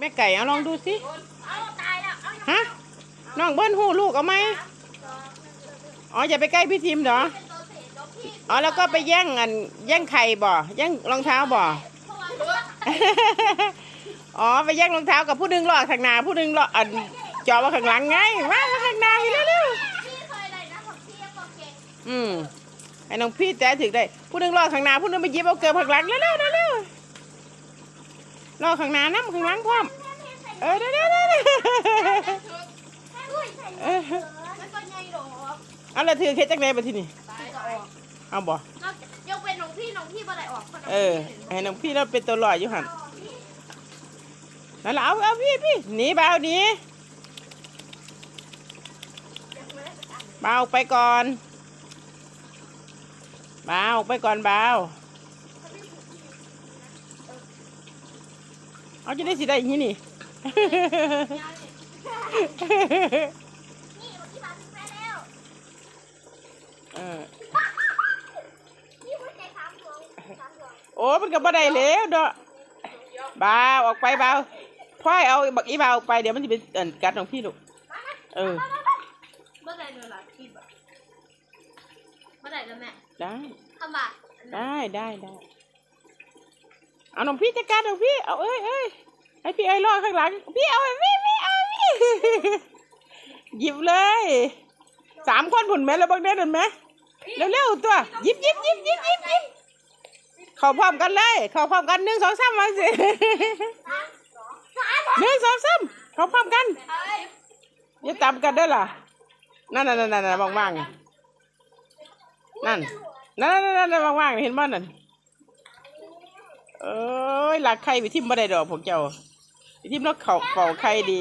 แม่ไก่เอาลองดูสิเอาตายแล้วเอาฮะน้องเบิ้ลหูลูกเอาไหมอ๋ออย่าไปใกล้พี่ทิมเหรอเป็นตัวเศษตัวพี่อ๋อแล้วก็ไปแย่งอันแย่งไข่บ่แย่งรองเท้าบ่เพราะว่าอ๋อไปแย่งรองเท้ากับผู้หนึงรอข้างหน้าผู้หนึงรออันจอมาข้างหลังไงมามาข้างหน้าไปเร็วพี่เคยได้นะผมพี่ยังบอกเก่งๆอืมไอ้น้องพี่แต่ถึงได้ผู้หนึงรอข้างหน้าผู้หนึงไปหยิบเอาเกิบข้างหลังเร็วๆเรอข้างหน้าน้ำข้างหลังพร้อม เออเร็วๆเร็วๆอุ้ยใส่เออมันก็ใหญ่หรอเอาละถือเคสจักไหนมาที่นี่เอาบ่นอกยกเป็นน้องพี่น้องพี่บ่ได้ออกเออให้น้องพี่เราเป็นตัวลอยอยู่หันนั่นแหละเอาเอาพี่พี่หนีเบาหนีเบาไปก่อนเบาไปก่อนเบา เอาจะได้สิได้อย่างนี้นี่นี่ที่มาถึงแม่แล้วเออนี่หัวใจสามดวงสามดวงโอ้มันก็บ่ได้แล้วเด้อเบาออกไปเบาพ่อยเอาบักอีเบาออกไปเดี๋ยวมันจะเป็นเอิ่นกัดของพี่ลูกเออเมื่อไหร่เนื้อหลักพี่บ่เมื่อไหร่แล้วแม่ได้ทำบ่าได้ได้ได้ เอาหน้องพี่จัดการน้องพี่ เอาเอ้ยเอ้ยให้พี่เอ้ยรอข้างหลัง พี่เอาพี่พี่เอาพี่หยิบเลย สามคนผุนแม่แล้วบังเด่นเห็นไหมเร็วๆตัวหยิบหยิบหยิบหยิบหยิบหยิบเขาพร้อมกันเลยเขาพร้อมกันหนึ่งสองสามมาสิหนึ่งสองสามเขาพร้อมกันอยอย่าตามกันเด้อล่ะนั่นนั่นนั่นนั่นว่างๆไงนั่นนั่นนั่นนั่นว่างๆเห็นบ้านนั่น เอ้ยหลักไข่ไปทิมบ่ได้ดอกพวกเจ้าไปทิมแล้วเขาเป่าไข่ดี